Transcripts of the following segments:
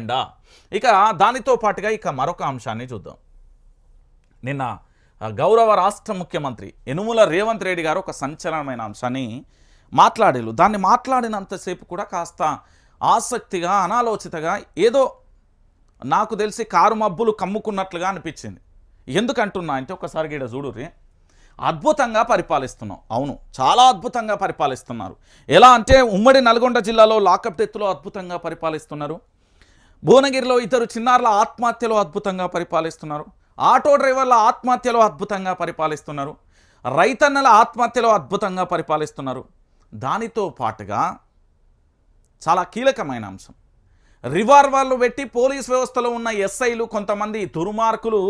ఎండా ఇక దానితో పాటుగా ఇక మరొక అంశాన్ని చూద్దాం. నిన్న గౌరవ రాష్ట్ర ముఖ్యమంత్రి యనుముల రేవంత్ రెడ్డి గారు ఒక సంచలనమైన అంశాన్ని మాట్లాడేళ్ళు దాన్ని మాట్లాడినంతసేపు కూడా కాస్త ఆసక్తిగా అనాలోచితగా ఏదో నాకు తెలిసి కారు మబ్బులు కమ్ముకున్నట్లుగా అనిపించింది. ఎందుకంటున్నా అంటే ఒకసారి గీడ చూడుర్రి. అద్భుతంగా పరిపాలిస్తున్నాం. అవును చాలా అద్భుతంగా పరిపాలిస్తున్నారు. ఎలా అంటే ఉమ్మడి నల్గొండ జిల్లాలో లాకప్ డెత్తులో అద్భుతంగా పరిపాలిస్తున్నారు. భువనగిరిలో ఇద్దరు చిన్నారుల ఆత్మహత్యలు అద్భుతంగా పరిపాలిస్తున్నారు. ఆటో డ్రైవర్ల ఆత్మహత్యలు అద్భుతంగా పరిపాలిస్తున్నారు. రైతన్నల ఆత్మహత్యలు అద్భుతంగా పరిపాలిస్తున్నారు. దానితో పాటుగా చాలా కీలకమైన అంశం. రివాల్వర్లు పెట్టి పోలీస్ వ్యవస్థలో ఉన్న ఎస్ఐలు కొంతమంది దుర్మార్కులు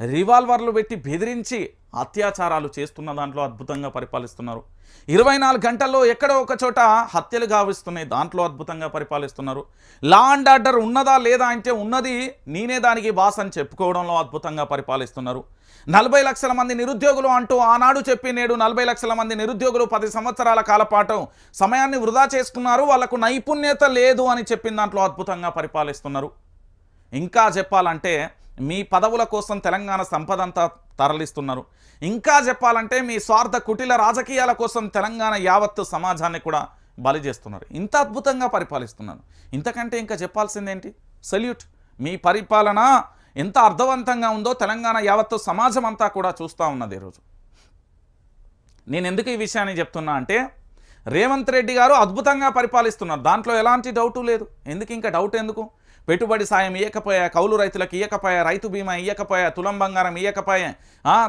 రివాల్వర్లు పెట్టి బెదిరించి అత్యాచారాలు చేస్తున్న దాంట్లో అద్భుతంగా పరిపాలిస్తున్నారు. ఇరవై నాలుగు గంటల్లో ఎక్కడో ఒక చోట హత్యలు గావిస్తున్నాయి. దాంట్లో అద్భుతంగా పరిపాలిస్తున్నారు. లా అండ్ ఆర్డర్ ఉన్నదా లేదా అంటే ఉన్నది నేనే దానికి బాస్ అని చెప్పుకోవడంలో అద్భుతంగా పరిపాలిస్తున్నారు. నలభై లక్షల మంది నిరుద్యోగులు అంటూ ఆనాడు చెప్పి నేడు నలభై లక్షల మంది నిరుద్యోగులు పది సంవత్సరాల కాలపాటు సమయాన్ని వృధా చేసుకున్నారు. వాళ్ళకు నైపుణ్యత లేదు అని చెప్పిన దాంట్లో అద్భుతంగా పరిపాలిస్తున్నారు. ఇంకా చెప్పాలంటే మీ పదవుల కోసం తెలంగాణ సంపదంతా తరలిస్తున్నారు. ఇంకా చెప్పాలంటే మీ స్వార్థ కుటిల రాజకీయాల కోసం తెలంగాణ యావత్తు సమాజాన్ని కూడా బలి చేస్తున్నారు. ఇంత అద్భుతంగా పరిపాలిస్తున్నారు. ఇంతకంటే ఇంకా చెప్పాల్సిందేంటి? సెల్యూట్ మీ పరిపాలన ఎంత అర్థవంతంగా ఉందో తెలంగాణ యావత్తు సమాజం అంతా కూడా చూస్తూ ఉన్నది ఈరోజు. నేను ఎందుకు ఈ విషయాన్ని చెప్తున్నా అంటే రేవంత్ రెడ్డి గారు అద్భుతంగా పరిపాలిస్తున్నారు. దాంట్లో ఎలాంటి డౌటు లేదు. ఎందుకు ఇంకా డౌట్ ఎందుకు? పెట్టుబడి సాయం ఇవ్వకపోయా కౌలు రైతులకు ఇవ్వకపోయా రైతు బీమా ఇవ్వకపోయా తులం బంగారం ఇవ్వకపోయా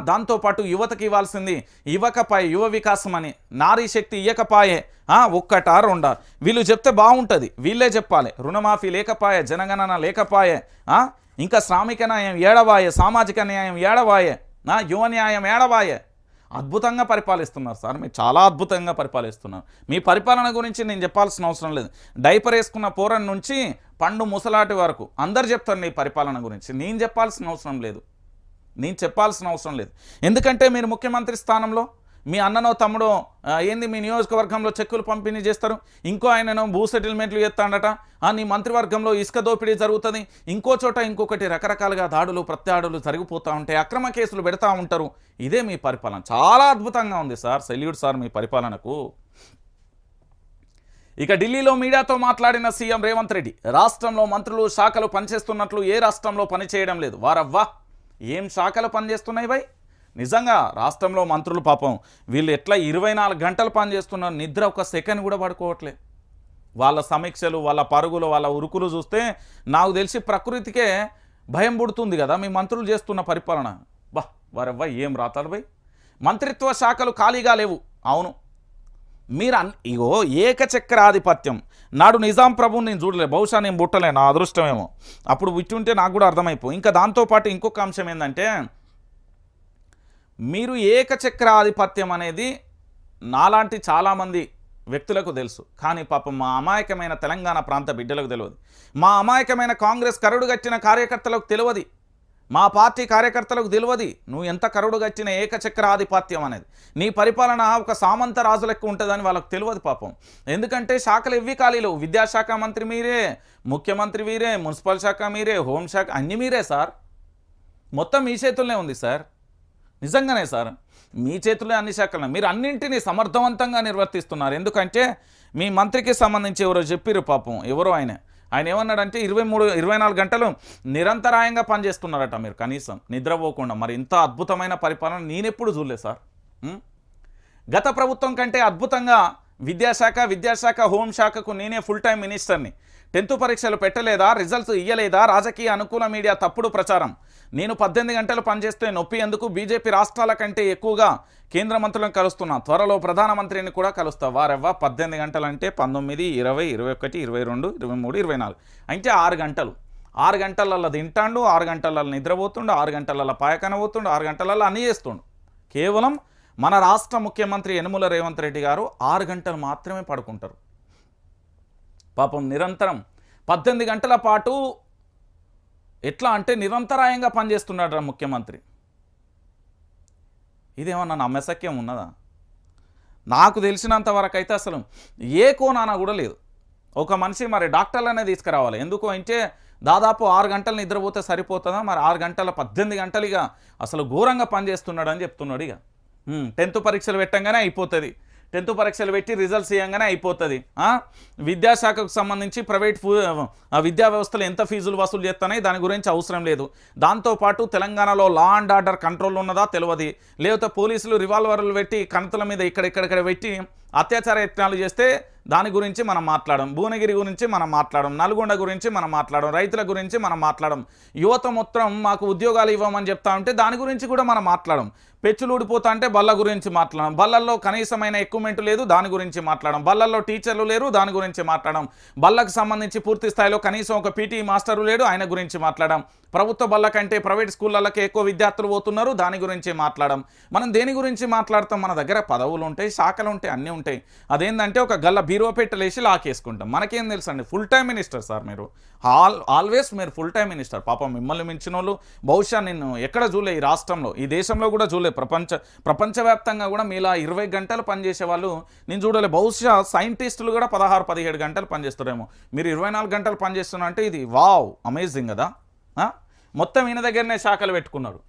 దాంతోపాటు యువతకి ఇవ్వాల్సింది ఇవ్వకపోయే యువ వికాసం అని. నారీ శక్తి ఇవ్వకపోయే ఒక్కట ఒక్కటా రెండా? వీళ్ళు చెప్తే బాగుంటుంది. వీళ్ళే చెప్పాలి. రుణమాఫీ లేకపాయే జనగణన లేకపోయే ఇంకా శ్రామిక న్యాయం ఏడవాయే సామాజిక న్యాయం ఏడవాయే ఆ, యువ న్యాయం ఏడవాయే. అద్భుతంగా పరిపాలిస్తున్నారు సార్. మీరు చాలా అద్భుతంగా పరిపాలిస్తున్నారు. మీ పరిపాలన గురించి నేను చెప్పాల్సిన అవసరం లేదు. డైపర్ వేసుకున్న పోరన్ నుంచి పండు ముసలాటి వరకు అందరు చెప్తారు నీ పరిపాలన గురించి. నేను చెప్పాల్సిన అవసరం లేదు. నేను చెప్పాల్సిన అవసరం లేదు. ఎందుకంటే మీరు ముఖ్యమంత్రి స్థానంలో మీ అన్ననో తమ్ముడో ఏంది మీ నియోజకవర్గంలో చెక్కులు పంపిణీ చేస్తారు? ఇంకో ఆయననో భూ సెటిల్మెంట్లు చేస్తాడట. నీ మంత్రివర్గంలో ఇసుక దోపిడీ జరుగుతుంది. ఇంకో చోట ఇంకొకటి రకరకాలుగా దాడులు ప్రత్యాడులు జరిగిపోతూ ఉంటాయి. అక్రమ కేసులు పెడతా ఉంటారు. ఇదే మీ పరిపాలన. చాలా అద్భుతంగా ఉంది సార్. సెల్యూట్ సార్ మీ పరిపాలనకు. ఇక ఢిల్లీలో మీడియాతో మాట్లాడిన సీఎం రేవంత్ రెడ్డి రాష్ట్రంలో మంత్రులు శాఖలు పనిచేస్తున్నట్లు ఏ రాష్ట్రంలో పనిచేయడం లేదు. వారవ్వా ఏం శాఖలు పనిచేస్తున్నాయి బై? నిజంగా రాష్ట్రంలో మంత్రులు పాపం వీళ్ళు ఎట్లా ఇరవై నాలుగు గంటలు పనిచేస్తున్నారు? నిద్ర ఒక సెకండ్ కూడా పడుకోవట్లే వాళ్ళ సమీక్షలు వాళ్ళ పరుగులు వాళ్ళ ఉరుకులు చూస్తే నాకు తెలిసి ప్రకృతికే భయం పుడుతుంది కదా మీ మంత్రులు చేస్తున్న పరిపాలన. బా వారవ్వా ఏం రాతాడు బై? మంత్రిత్వ శాఖలు ఖాళీగా లేవు. అవును మీరు అన్ ఇగో ఏకచక్రాధిపత్యం. నాడు నిజాం ప్రభుని నేను చూడలే బహుశా నేను పుట్టలే నా అదృష్టమేమో. అప్పుడు విట్టుంటే నాకు కూడా అర్థమైపో ఇంకా దాంతోపాటు ఇంకొక అంశం ఏంటంటే మీరు ఏకచక్రాధిపత్యం అనేది నాలాంటి చాలామంది వ్యక్తులకు తెలుసు. కానీ పాపం మా అమాయకమైన తెలంగాణ ప్రాంత బిడ్డలకు తెలియదు మా అమాయకమైన కాంగ్రెస్ కరుడు కట్టిన కార్యకర్తలకు తెలియదు మా పార్టీ కార్యకర్తలకు తెలియదు. నువ్వు ఎంత కరుడు గచ్చిన ఏకచక్రాధిపత్యం అనేది. నీ పరిపాలన ఒక సామంత రాజు లెక్క ఉంటుందని వాళ్ళకు తెలియదు పాపం. ఎందుకంటే శాఖలు ఎవ్వి ఖాళీలు విద్యాశాఖ మంత్రి మీరే ముఖ్యమంత్రి మీరే మున్సిపల్ శాఖ మీరే హోంశాఖ అన్నీ మీరే సార్. మొత్తం మీ చేతుల్లోనే ఉంది సార్. నిజంగానే సార్. మీ చేతుల్లో అన్ని శాఖలు. మీరు అన్నింటినీ సమర్థవంతంగా నిర్వర్తిస్తున్నారు. ఎందుకంటే మీ మంత్రికి సంబంధించి ఎవరో చెప్పిర్రు పాపం. ఎవరో ఆయన. ఆయన ఏమన్నాడంటే ఇరవై మూడు ఇరవై నాలుగు గంటలు నిరంతరాయంగా పనిచేస్తున్నారట మీరు. కనీసం నిద్రపోకుండా. మరి ఇంత అద్భుతమైన పరిపాలన నేనెప్పుడు చూడలేదు సార్. గత ప్రభుత్వం కంటే అద్భుతంగా విద్యాశాఖ విద్యాశాఖ హోంశాఖకు నేనే ఫుల్ టైం మినిస్టర్ని టెన్త్ పరీక్షలు పెట్టలేదా? రిజల్ట్స్ ఇయ్యలేదా? రాజకీయ అనుకూల మీడియా తప్పుడు ప్రచారం. నేను పద్దెనిమిది గంటలు పనిచేస్తే నొప్పి ఎందుకు? బీజేపీ రాష్ట్రాల కంటే ఎక్కువగా కేంద్ర మంత్రులను కలుస్తున్నా. త్వరలో ప్రధానమంత్రిని కూడా కలుస్తా. వారెవ్వ? పద్దెనిమిది గంటలు అంటే పంతొమ్మిది ఇరవై ఇరవై ఒకటి ఇరవై రెండు ఇరవై మూడు ఇరవై నాలుగు అంటే ఆరు గంటలు. ఆరు గంటలలో తింటాండు ఆరు గంటలలో నిద్రపోతుండు ఆరు గంటలలో పాయకన పోతుండు ఆరు గంటలలో అన్నీ చేస్తుండు. కేవలం మన రాష్ట్ర ముఖ్యమంత్రి యనుమల రేవంత్ రెడ్డి గారు ఆరు గంటలు మాత్రమే పడుకుంటారు. పాపం నిరంతరం. పద్దెనిమిది గంటల పాటు ఎట్లా అంటే నిరంతరాయంగా పనిచేస్తున్నాడు ముఖ్యమంత్రి. ఇదేమన్నా నమ్మసక్యం ఉన్నదా? నాకు తెలిసినంత వరకు అయితే అసలు ఏ కోనానా కూడా లేదు. ఒక మనిషి మరి డాక్టర్లనే తీసుకురావాలి. ఎందుకు అంటే దాదాపు ఆరు గంటలు నిద్రపోతే సరిపోతుందా? మరి ఆరు గంటల పద్దెనిమిది గంటలు ఇక అసలు ఘోరంగా పనిచేస్తున్నాడు అని చెప్తున్నాడు ఇక. టెన్త్ పరీక్షలు పెట్టంగానే అయిపోతుంది. టెన్త్ పరీక్షలు పెట్టి రిజల్ట్స్ ఇవ్వగానే అయిపోతుంది. విద్యాశాఖకు సంబంధించి ప్రైవేట్ విద్యా వ్యవస్థలు ఎంత ఫీజులు వసూలు చేస్తున్నాయి దాని గురించి అవసరం లేదు. దాంతోపాటు తెలంగాణలో లా అండ్ ఆర్డర్ కంట్రోల్ ఉన్నదా తెలియదు. లేకపోతే పోలీసులు రివాల్వర్లు పెట్టి కణతల మీద ఇక్కడెక్కడెక్కడ పెట్టి అత్యాచార యత్నాలు చేస్తే దాని గురించి మనం మాట్లాడడం భువనగిరి గురించి మనం మాట్లాడడం నల్గొండ గురించి మనం మాట్లాడడం రైతుల గురించి మనం మాట్లాడడం యువత మొత్తం మాకు ఉద్యోగాలు ఇవ్వమని చెప్తా ఉంటే దాని గురించి కూడా మనం మాట్లాడడం. పెచ్చులు ఊడిపోతా అంటే బల్ల గురించి మాట్లాడడం. బల్లల్లో కనీసమైన ఎక్విప్మెంట్ లేదు దాని గురించి మాట్లాడడం. బల్లల్లో టీచర్లు లేరు దాని గురించి మాట్లాడడం. బల్లకు సంబంధించి పూర్తి స్థాయిలో కనీసం ఒక పీటీ మాస్టరు లేడు ఆయన గురించి మాట్లాడడం. ప్రభుత్వ బళ్ళ కంటే ప్రైవేట్ స్కూళ్ళకి ఎక్కువ విద్యార్థులు పోతున్నారు. దాని గురించి మాట్లాడడం. మనం దేని గురించి మాట్లాడతాం? మన దగ్గర పదవులు ఉంటాయి శాఖలు ఉంటాయి అన్నీ ఉంటాయి. అదేంటంటే ఒక గల్ల బీరో పెట్టలేసి లాకేసుకుంటాం. మనకేం తెలుసు అండి ఫుల్ టైం మినిస్టర్ సార్ మీరు. ఆల్ ఆల్వేస్ మీరు ఫుల్ టైం మినిస్టర్ పాపం మిమ్మల్ని మించిన వాళ్ళు బహుశా నిన్ను ఎక్కడ చూలే ఈ రాష్ట్రంలో? ఈ దేశంలో కూడా చూలే ప్రపంచ ప్రపంచవ్యాప్తంగా కూడా మీలా ఇరవై గంటలు పనిచేసే వాళ్ళు నేను చూడలే బహుశా సైంటిస్టులు కూడా పదహారు పదిహేడు గంటలు పనిచేస్తారేమో. మీరు ఇరవై నాలుగు గంటలు పనిచేస్తున్నా అంటే ఇది వావ్ అమేజింగ్ కదా? మొత్తం ఈయన దగ్గరనే శాఖలు పెట్టుకున్నారు.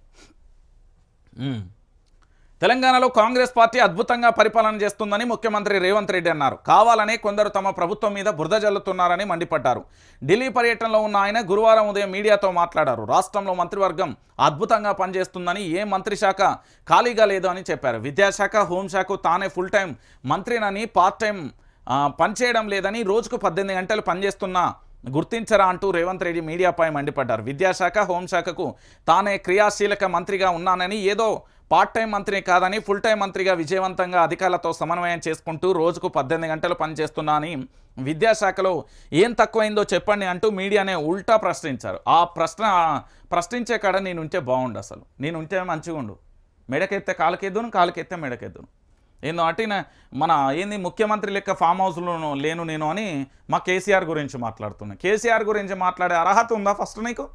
తెలంగాణలో కాంగ్రెస్ పార్టీ అద్భుతంగా పరిపాలన చేస్తుందని ముఖ్యమంత్రి రేవంత్ రెడ్డి అన్నారు. కావాలనే కొందరు తమ ప్రభుత్వం మీద బురద జల్లుతున్నారని మండిపడ్డారు. ఢిల్లీ పర్యటనలో ఉన్న ఆయన గురువారం ఉదయం మీడియాతో మాట్లాడారు. రాష్ట్రంలో మంత్రివర్గం అద్భుతంగా పనిచేస్తుందని ఏ మంత్రి శాఖ ఖాళీగా లేదు అని చెప్పారు. విద్యాశాఖ హోంశాఖ తానే ఫుల్ టైం మంత్రినని పార్ట్ టైం పనిచేయడం లేదని రోజుకు పద్దెనిమిది గంటలు పనిచేస్తున్న గుర్తించరా అంటూ రేవంత్ రెడ్డి మీడియాపై మండిపడ్డారు. విద్యాశాఖ హోంశాఖకు తానే క్రియాశీలక మంత్రిగా ఉన్నానని ఏదో పార్ట్ టైం మంత్రి కాదని ఫుల్ టైం మంత్రిగా విజయవంతంగా అధికారులతో సమన్వయం చేసుకుంటూ రోజుకు పద్దెనిమిది గంటలు పనిచేస్తున్నా అని విద్యాశాఖలో ఏం తక్కువైందో చెప్పండి అంటూ మీడియానే ఉల్టా ప్రశ్నించారు. ఆ ప్రశ్న ప్రశ్నించే కాడ నేను ఉంటే బాగుండు అసలు. నేను ఉంటే మంచిగా ఉండు మెడకెత్తే కాలుకెద్దును కాలుకెత్తే మెడకెద్దును. ఏందో అంటే మన ఏంది ముఖ్యమంత్రి లెక్క ఫామ్ హౌస్లో లేను నేను అని మా కేసీఆర్ గురించి మాట్లాడుతున్నా. కేసీఆర్ గురించి మాట్లాడే అర్హత ఉందా ఫస్ట్ నీకు?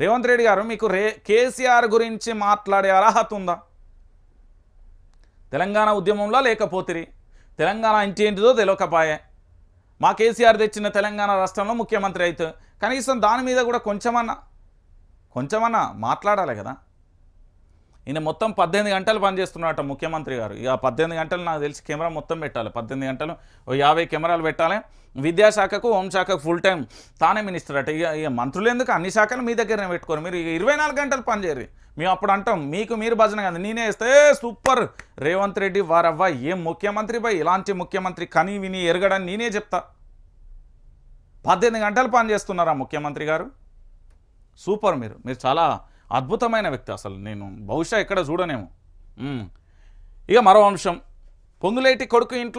రేవంత్ రెడ్డి గారు మీకు రే కేసీఆర్ గురించి మాట్లాడే అర్హత ఉందా? తెలంగాణ ఉద్యమంలో లేకపోతిరి. తెలంగాణ ఇంటి ఏంటిదో తెలియకపాయే మా కేసీఆర్ తెచ్చిన తెలంగాణ రాష్ట్రంలో ముఖ్యమంత్రి అయితే కనీసం దాని మీద కూడా కొంచెమన్నా కొంచెమన్నా మాట్లాడాలి కదా. ఈయన మొత్తం పద్దెనిమిది గంటలు పనిచేస్తున్నాడట ముఖ్యమంత్రి గారు. ఇక పద్దెనిమిది గంటలు నాకు తెలిసి కెమెరా మొత్తం పెట్టాలి. పద్దెనిమిది గంటలు ఓ యాభై కెమెరాలు పెట్టాలి. విద్యాశాఖకు హోంశాఖకు ఫుల్ టైం తానే మినిస్టర్ అట. ఇక ఇక మంత్రులు ఎందుకు అన్ని శాఖలు మీ దగ్గరనే పెట్టుకోరు? మీరు ఇరవై నాలుగు గంటలు పనిచేయరు మేము అప్పుడు అంటాం మీకు మీరు భజన కదా నేనే వేస్తే సూపర్! రేవంత్ రెడ్డి వారవ్వ ఏం ముఖ్యమంత్రి బై? ఇలాంటి ముఖ్యమంత్రి కని విని ఎరగడని నేనే చెప్తా. పద్దెనిమిది గంటలు పనిచేస్తున్నారా ముఖ్యమంత్రి గారు? సూపర్ మీరు. మీరు చాలా అద్భుతమైన వ్యక్తి అసలు. నేను బహుశా ఎక్కడ చూడనేమో. ఇక మరో అంశం. పొంగులేటి కొడుకు ఇంట్లో